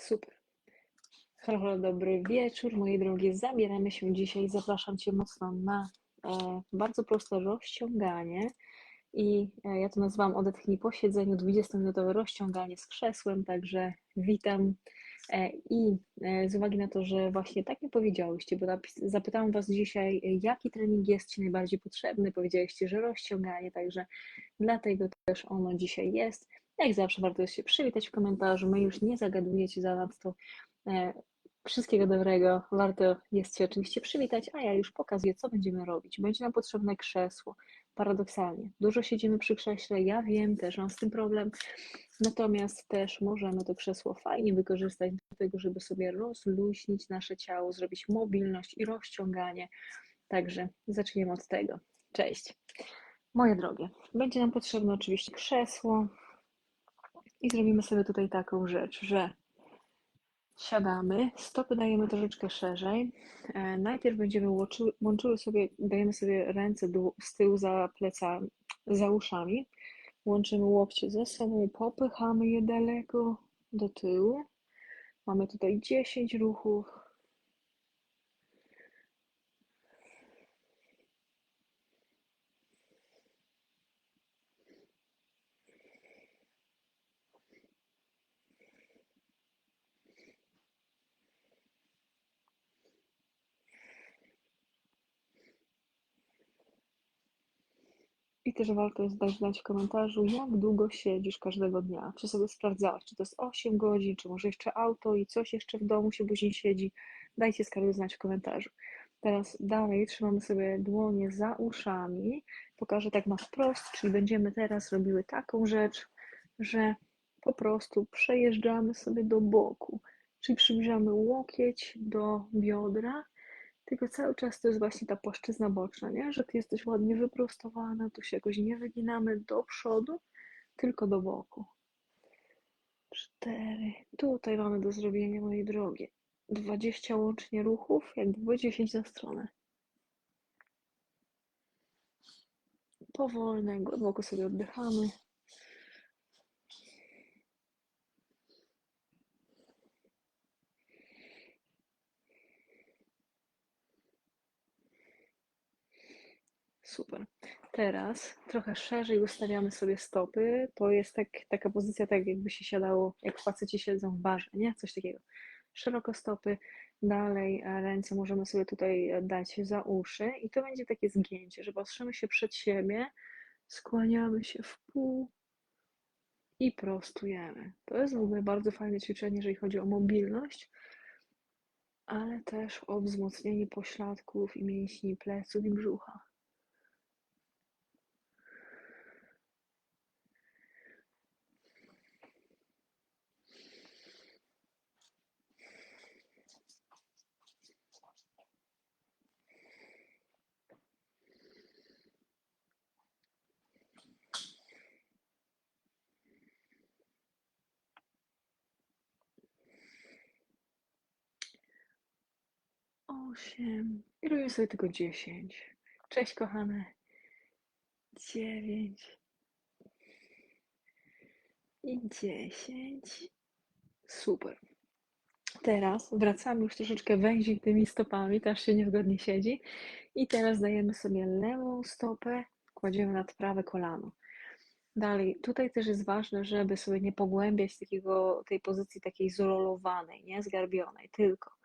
Super. Halo, dobry wieczór, moje drogie. Zabieramy się dzisiaj. Zapraszam Cię mocno na e, bardzo proste rozciąganie. I e, ja to nazywam odetchnij po siedzeniu, 20-minutowe rozciąganie z krzesłem, także witam. E, I e, z uwagi na to, że właśnie tak mi powiedziałyście, bo zapytałam Was dzisiaj, e, jaki trening jest Ci najbardziej potrzebny, powiedzieliście, że rozciąganie, także dlatego też ono dzisiaj jest. Jak zawsze warto jest się przywitać w komentarzu, my już nie zagadujecie za nadto. E, Wszystkiego dobrego, warto jest się oczywiście przywitać, a ja już pokazuję, co będziemy robić. Będzie nam potrzebne krzesło, paradoksalnie. Dużo siedzimy przy krześle, ja wiem, też mam z tym problem, natomiast też możemy to krzesło fajnie wykorzystać do tego, żeby sobie rozluźnić nasze ciało, zrobić mobilność i rozciąganie. Także zaczniemy od tego. Cześć. Moje drogie, będzie nam potrzebne oczywiście krzesło i zrobimy sobie tutaj taką rzecz, że Siadamy, stopy dajemy troszeczkę szerzej. E, Najpierw będziemy łączyły, łączyły sobie, dajemy sobie ręce z tyłu za plecami, za uszami. Łączymy łokcie ze sobą, popychamy je daleko do tyłu. Mamy tutaj 10 ruchów. I też warto jest dać znać w komentarzu, jak długo siedzisz każdego dnia. Czy sobie sprawdzałaś, czy to jest 8 godzin, czy może jeszcze auto i coś jeszcze w domu się później siedzi. Dajcie skarby znać w komentarzu. Teraz dalej trzymamy sobie dłonie za uszami. Pokażę tak na wprost, czyli będziemy teraz robiły taką rzecz, że po prostu przejeżdżamy sobie do boku. Czyli przybliżamy łokieć do biodra tylko cały czas to jest właśnie ta płaszczyzna boczna, nie? Że ty jesteś ładnie wyprostowana, tu się jakoś nie wyginamy do przodu, tylko do boku. Cztery. Tutaj mamy do zrobienia, moi drogie. 20 łącznie ruchów, jak było 10 na stronę. Powolne, głęboko sobie oddychamy. Super. Teraz trochę szerzej ustawiamy sobie stopy. To jest tak, taka pozycja, tak jakby się siadało, jak faceci siedzą w barze, nie? Coś takiego. Szeroko stopy, dalej e, ręce możemy sobie tutaj e, dać za uszy i to będzie takie zgięcie, że patrzymy się przed siebie, skłaniamy się w pół i prostujemy. To jest w ogóle bardzo fajne ćwiczenie, jeżeli chodzi o mobilność, ale też o wzmocnienie pośladków i mięśni pleców i brzucha. Osiem. I robimy sobie tylko dziesięć. Cześć, kochane. Dziewięć. I dziesięć. Super. Teraz wracamy już troszeczkę węziej tymi stopami, też się niewygodnie siedzi. I teraz dajemy sobie lewą stopę, kładziemy nad prawe kolano. Dalej, tutaj też jest ważne, żeby sobie nie pogłębiać takiego, tej pozycji takiej zrolowanej, nie zgarbionej, tylko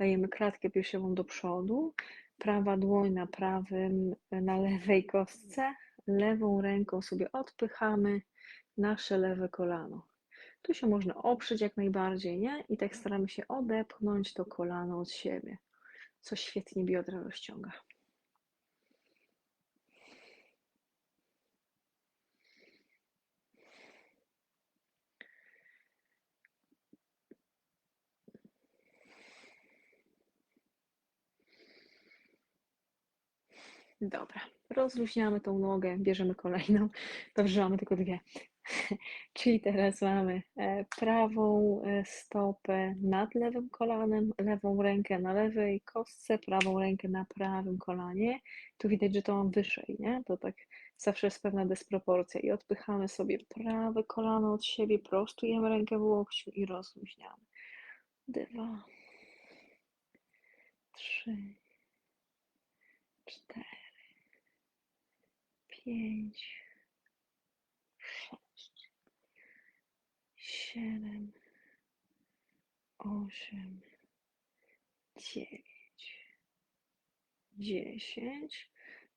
dajemy klatkę piersiową do przodu, prawa dłoń na prawym, na lewej kostce, lewą ręką sobie odpychamy nasze lewe kolano. Tu się można oprzeć jak najbardziej, nie? I tak staramy się odepchnąć to kolano od siebie, co świetnie biodra rozciąga. Dobra, rozluźniamy tą nogę, bierzemy kolejną. Dobrze, mamy tylko dwie. Czyli teraz mamy e, prawą e, stopę nad lewym kolanem, lewą rękę na lewej kostce, prawą rękę na prawym kolanie. Tu widać, że to mam wyżej, nie? To tak zawsze jest pewna dysproporcja. I odpychamy sobie prawe kolano od siebie, prostujemy rękę w łokciu i rozluźniamy. dwa, trzy, cztery, pięć, sześć, siedem, osiem, dziewięć, dziesięć.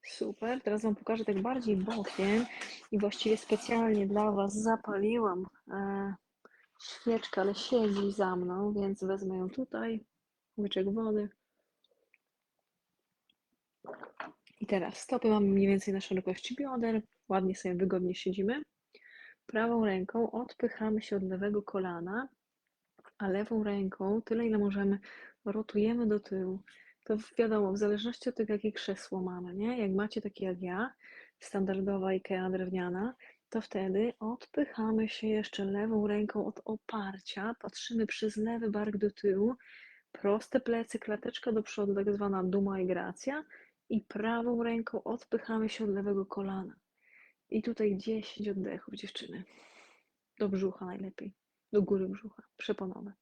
Super. Teraz Wam pokażę tak bardziej bokiem i właściwie specjalnie dla Was zapaliłam e, świeczkę, ale siedzi za mną, więc wezmę ją tutaj. Łyczek wody. I teraz stopy mamy mniej więcej na szerokości bioder. Ładnie sobie wygodnie siedzimy. Prawą ręką odpychamy się od lewego kolana, a lewą ręką, tyle ile możemy, rotujemy do tyłu. To wiadomo, w zależności od tego, jakie krzesło mamy, nie? Jak macie takie jak ja, standardowa IKEA drewniana, to wtedy odpychamy się jeszcze lewą ręką od oparcia, patrzymy przez lewy bark do tyłu, proste plecy, klateczka do przodu, tak zwana duma i gracja i prawą ręką odpychamy się od lewego kolana. I tutaj 10 oddechów, dziewczyny. Do brzucha najlepiej. Do góry brzucha, przeponowe.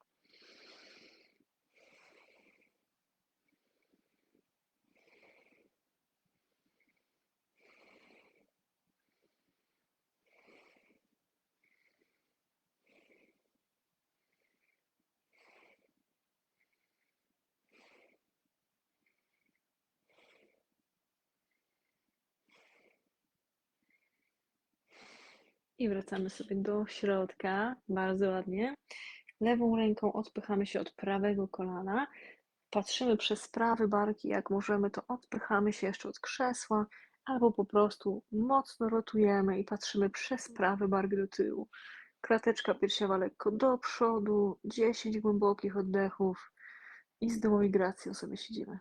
I wracamy sobie do środka, bardzo ładnie. Lewą ręką odpychamy się od prawego kolana. Patrzymy przez prawy barki, jak możemy, to odpychamy się jeszcze od krzesła, albo po prostu mocno rotujemy i patrzymy przez prawy bark do tyłu. Klateczka piersiowa lekko do przodu, 10 głębokich oddechów i z dumą i gracją sobie siedzimy.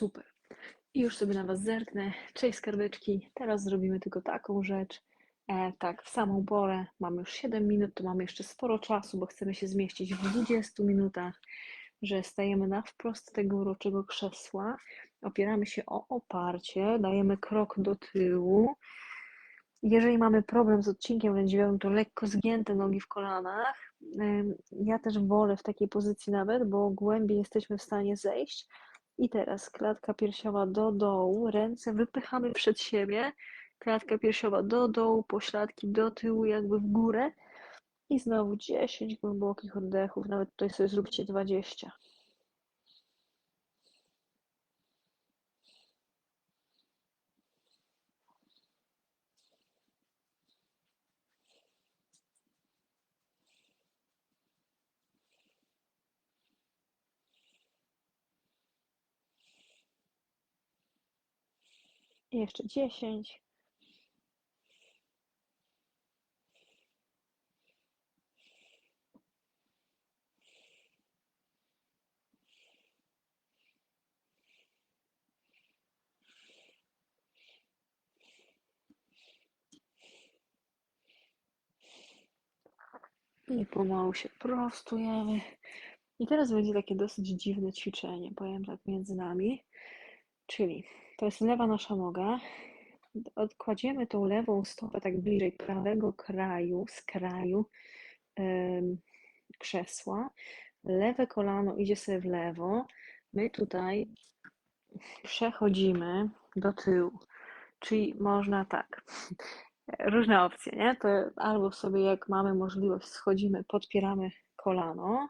Super. I już sobie na Was zerknę. Cześć skarbeczki. Teraz zrobimy tylko taką rzecz. E, tak, w samą porę. Mamy już 7 minut, to mamy jeszcze sporo czasu, bo chcemy się zmieścić w 20 minutach, że stajemy na wprost tego uroczego krzesła. Opieramy się o oparcie, dajemy krok do tyłu. Jeżeli mamy problem z odcinkiem lędźwiowym, to lekko zgięte nogi w kolanach. Ym, Ja też wolę w takiej pozycji nawet, bo głębiej jesteśmy w stanie zejść. I teraz klatka piersiowa do dołu, ręce wypychamy przed siebie, klatka piersiowa do dołu, pośladki do tyłu, jakby w górę. I znowu 10 głębokich oddechów, nawet tutaj sobie zróbcie 20. I jeszcze 10. I pomału się prostujemy. I teraz będzie takie dosyć dziwne ćwiczenie, powiem tak między nami. Czyli to jest lewa nasza noga. Odkładziemy tą lewą stopę tak bliżej prawego kraju, z kraju em, krzesła. Lewe kolano idzie sobie w lewo. My tutaj przechodzimy do tyłu. Czyli można tak, różne opcje, nie? To albo sobie jak mamy możliwość schodzimy, podpieramy kolano,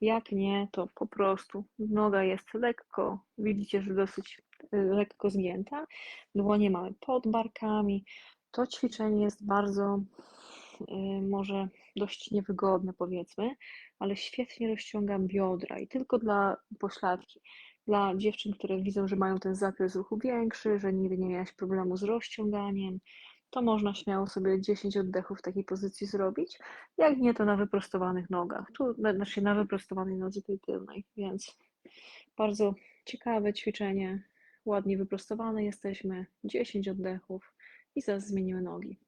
jak nie, to po prostu noga jest lekko, widzicie, że dosyć y, lekko zgięta, dłonie mamy pod barkami. To ćwiczenie jest bardzo y, może dość niewygodne powiedzmy, ale świetnie rozciąga biodra i tylko dla pośladki. Dla dziewczyn, które widzą, że mają ten zakres ruchu większy, że nigdy nie miałaś problemu z rozciąganiem, to można śmiało sobie 10 oddechów w takiej pozycji zrobić. Jak nie, to na wyprostowanych nogach. Tu, znaczy na wyprostowanej nodze tej tylnej, więc bardzo ciekawe ćwiczenie, ładnie wyprostowane jesteśmy. 10 oddechów i zaraz zmienimy nogi.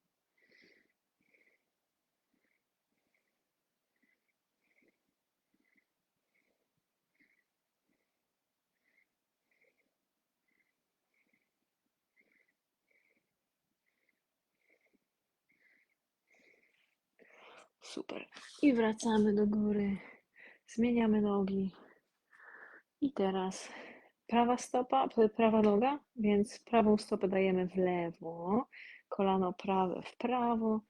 Super. I wracamy do góry. Zmieniamy nogi. I teraz prawa stopa, prawa noga, więc prawą stopę dajemy w lewo, kolano prawe w prawo.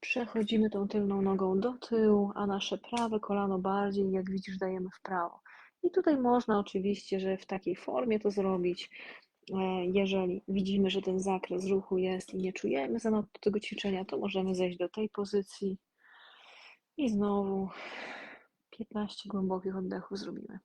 Przechodzimy tą tylną nogą do tyłu, a nasze prawe kolano bardziej, jak widzisz, dajemy w prawo. I tutaj można oczywiście, że w takiej formie to zrobić. E, jeżeli widzimy, że ten zakres ruchu jest i nie czujemy zanadto tego ćwiczenia, to możemy zejść do tej pozycji i znowu 15 głębokich oddechów zrobimy.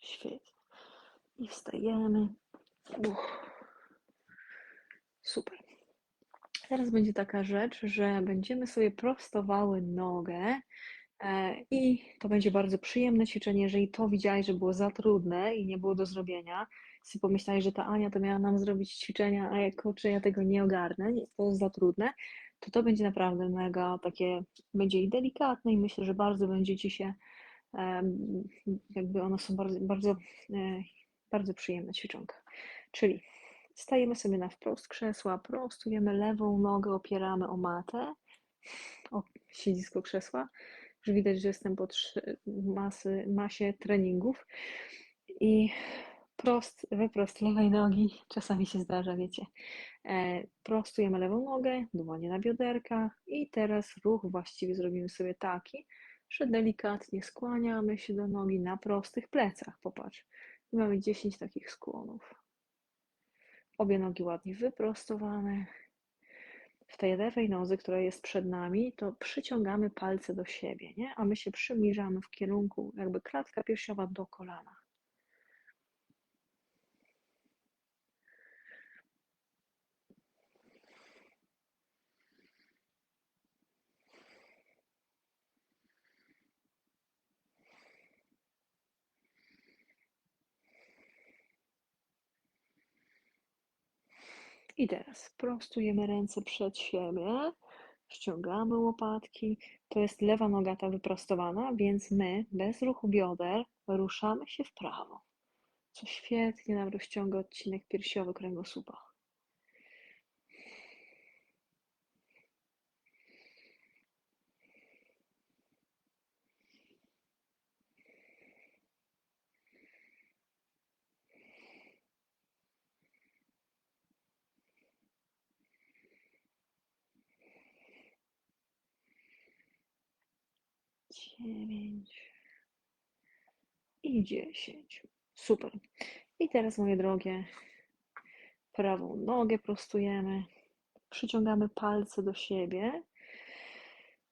Świetnie. I wstajemy. Uch. Super. Teraz będzie taka rzecz, że będziemy sobie prostowały nogę e, i to będzie bardzo przyjemne ćwiczenie. Jeżeli to widziałeś, że było za trudne i nie było do zrobienia, sobie pomyślałeś, że ta Ania to miała nam zrobić ćwiczenia, a jak kurczę, ja tego nie ogarnę, to jest za trudne, to to będzie naprawdę mega takie, będzie i delikatne i myślę, że bardzo będzie Ci się jakby one są bardzo, bardzo, e, bardzo przyjemne ćwiczonka. Czyli stajemy sobie na wprost krzesła, prostujemy lewą nogę, opieramy o matę, o siedzisko krzesła. Już widać, że jestem po masy, masie treningów i prost, wyprost lewej nogi, czasami się zdarza, wiecie. E, prostujemy lewą nogę, dłonie na bioderka i teraz ruch właściwie zrobimy sobie taki, że delikatnie skłaniamy się do nogi na prostych plecach. Popatrz, mamy 10 takich skłonów. Obie nogi ładnie wyprostowane. W tej lewej nodze, która jest przed nami, to przyciągamy palce do siebie, nie? a my się przybliżamy w kierunku, jakby klatka piersiowa do kolana. I teraz prostujemy ręce przed siebie, ściągamy łopatki. To jest lewa noga ta wyprostowana, więc my bez ruchu bioder ruszamy się w prawo, co świetnie nam rozciąga odcinek piersiowy kręgosłupa. Dziewięć i dziesięć. Super. I teraz, moje drogie, prawą nogę prostujemy, przyciągamy palce do siebie,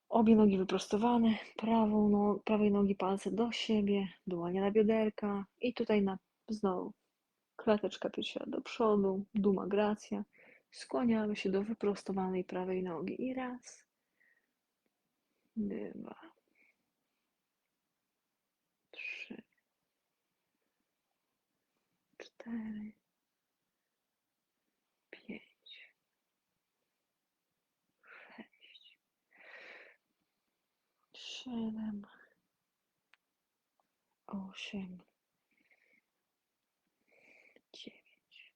obie nogi wyprostowane, prawą no, prawej nogi palce do siebie, dłonie na bioderka. I tutaj na, znowu klateczka piersiowa do przodu, duma gracja. Skłaniamy się do wyprostowanej prawej nogi. I raz, dwa, cztery, pięć, sześć, siedem, osiem, dziewięć,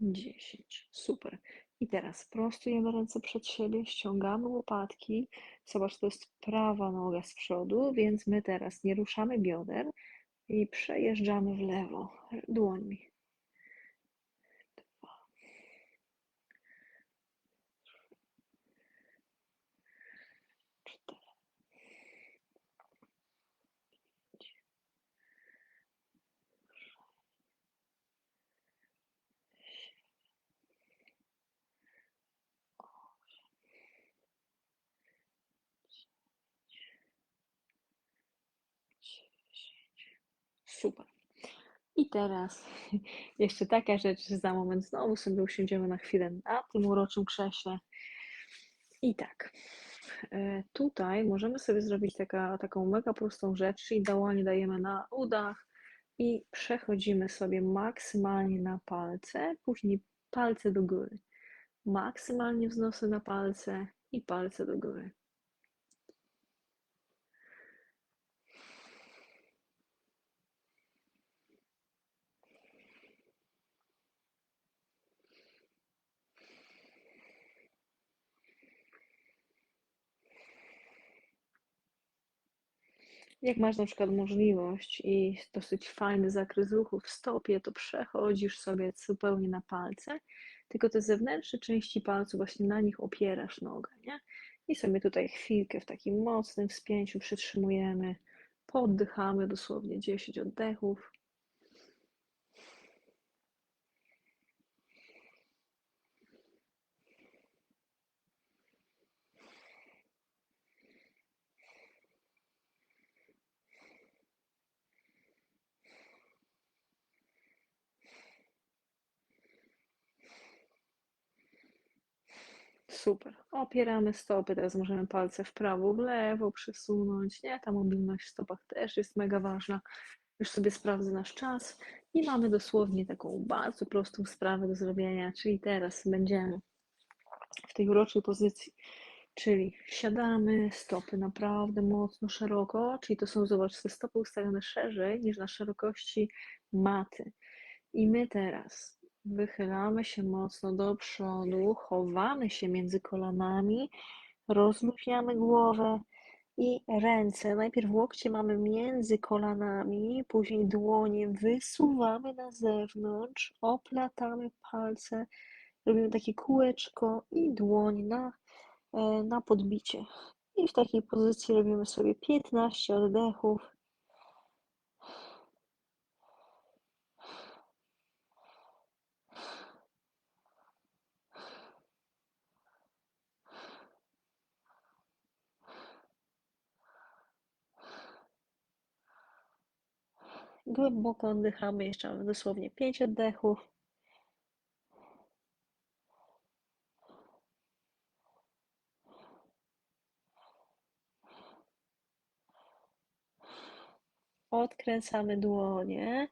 dziesięć. Super. I teraz prostujemy ręce przed siebie, ściągamy łopatki. Zobacz, to jest prawa noga z przodu, więc my teraz nie ruszamy bioder, i przejeżdżamy w lewo dłońmi. I teraz jeszcze taka rzecz, że za moment znowu sobie usiądziemy na chwilę na tym uroczym krześle. I tak, e, tutaj możemy sobie zrobić taka, taką mega prostą rzecz, czyli dłonie dajemy na udach i przechodzimy sobie maksymalnie na palce, później palce do góry. Maksymalnie wznosy na palce i palce do góry. Jak masz na przykład możliwość i dosyć fajny zakres ruchu w stopie, to przechodzisz sobie zupełnie na palce, tylko te zewnętrzne części palców właśnie na nich opierasz nogę, nie? I sobie tutaj chwilkę w takim mocnym wspięciu przytrzymujemy, poddychamy dosłownie 10 oddechów. Super. Opieramy stopy, teraz możemy palce w prawo, w lewo przesunąć, nie? Ta mobilność w stopach też jest mega ważna. Już sobie sprawdzę nasz czas i mamy dosłownie taką bardzo prostą sprawę do zrobienia, czyli teraz będziemy w tej uroczej pozycji, czyli siadamy, stopy naprawdę mocno szeroko, czyli to są, zobacz, te stopy ustawione szerzej niż na szerokości maty. I my teraz Wychylamy się mocno do przodu, chowamy się między kolanami, rozluźniamy głowę i ręce. Najpierw łokcie mamy między kolanami, później dłonie wysuwamy na zewnątrz, oplatamy palce, robimy takie kółeczko i dłoń na, e, na podbicie. I w takiej pozycji robimy sobie 15 oddechów. Głęboko oddychamy, jeszcze dosłownie 5 oddechów. Odkręcamy dłonie,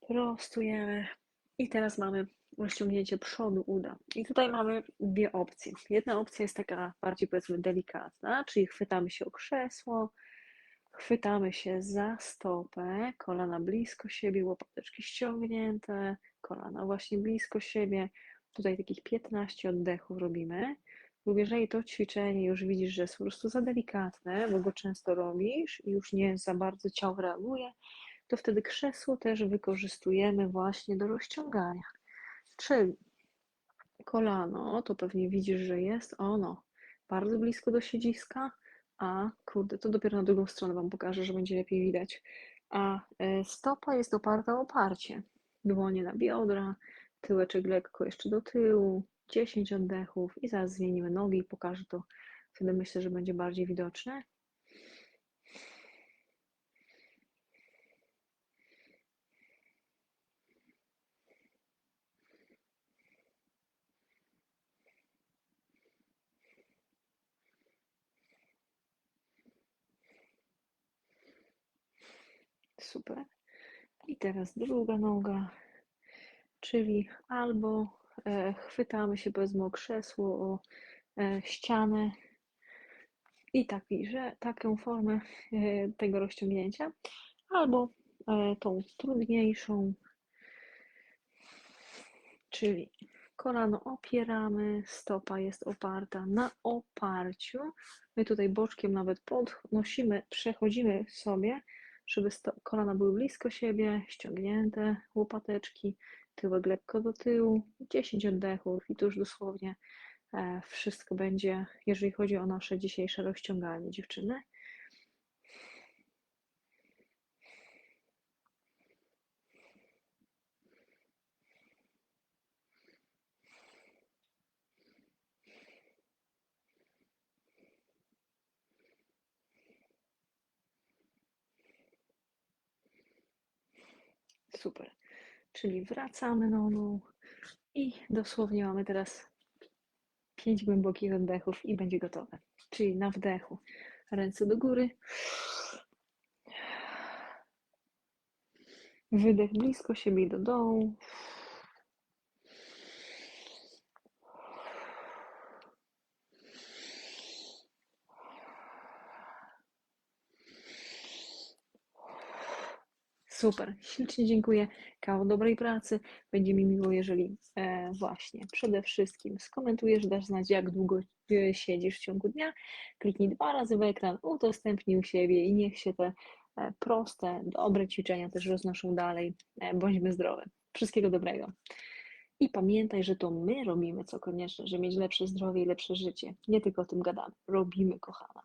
prostujemy i teraz mamy rozciągnięcie przodu uda. I tutaj mamy dwie opcje. Jedna opcja jest taka bardziej powiedzmy delikatna, czyli chwytamy się o krzesło, Chwytamy się za stopę, kolana blisko siebie, łopateczki ściągnięte, kolana właśnie blisko siebie. Tutaj takich 15 oddechów robimy. Lub jeżeli to ćwiczenie już widzisz, że jest po prostu za delikatne, bo go często robisz i już nie za bardzo ciało reaguje, to wtedy krzesło też wykorzystujemy właśnie do rozciągania. Czyli kolano, to pewnie widzisz, że jest ono bardzo blisko do siedziska, a kurde, to dopiero na drugą stronę Wam pokażę, że będzie lepiej widać. A e, stopa jest oparta o oparcie. Dłonie na biodra, tyłeczek lekko jeszcze do tyłu, 10 oddechów i zaraz zmienimy nogi i pokażę to. Wtedy myślę, że będzie bardziej widoczne. Super. I teraz druga noga, czyli albo e, chwytamy się powiedzmy o krzesło, o e, ścianę i taki, że taką formę e, tego rozciągnięcia, albo tą trudniejszą, czyli kolano opieramy, stopa jest oparta na oparciu. My tutaj boczkiem nawet podnosimy, przechodzimy sobie żeby kolana były blisko siebie, ściągnięte, łopateczki, tyłek lekko do tyłu, 10 oddechów i tu już dosłownie e, wszystko będzie, jeżeli chodzi o nasze dzisiejsze rozciąganie dziewczyny. Super. Czyli wracamy na dół i dosłownie mamy teraz pięć głębokich oddechów i będzie gotowe. Czyli na wdechu ręce do góry. Wydech blisko siebie do dołu. Super, ślicznie dziękuję. Kawał dobrej pracy. Będzie mi miło, jeżeli e, właśnie przede wszystkim skomentujesz, dasz znać, jak długo e, siedzisz w ciągu dnia. Kliknij dwa razy w ekran, udostępnij u siebie i niech się te e, proste, dobre ćwiczenia też roznoszą dalej. E, bądźmy zdrowi. Wszystkiego dobrego. I pamiętaj, że to my robimy co konieczne, żeby mieć lepsze zdrowie i lepsze życie. Nie tylko o tym gadamy. Robimy, kochana.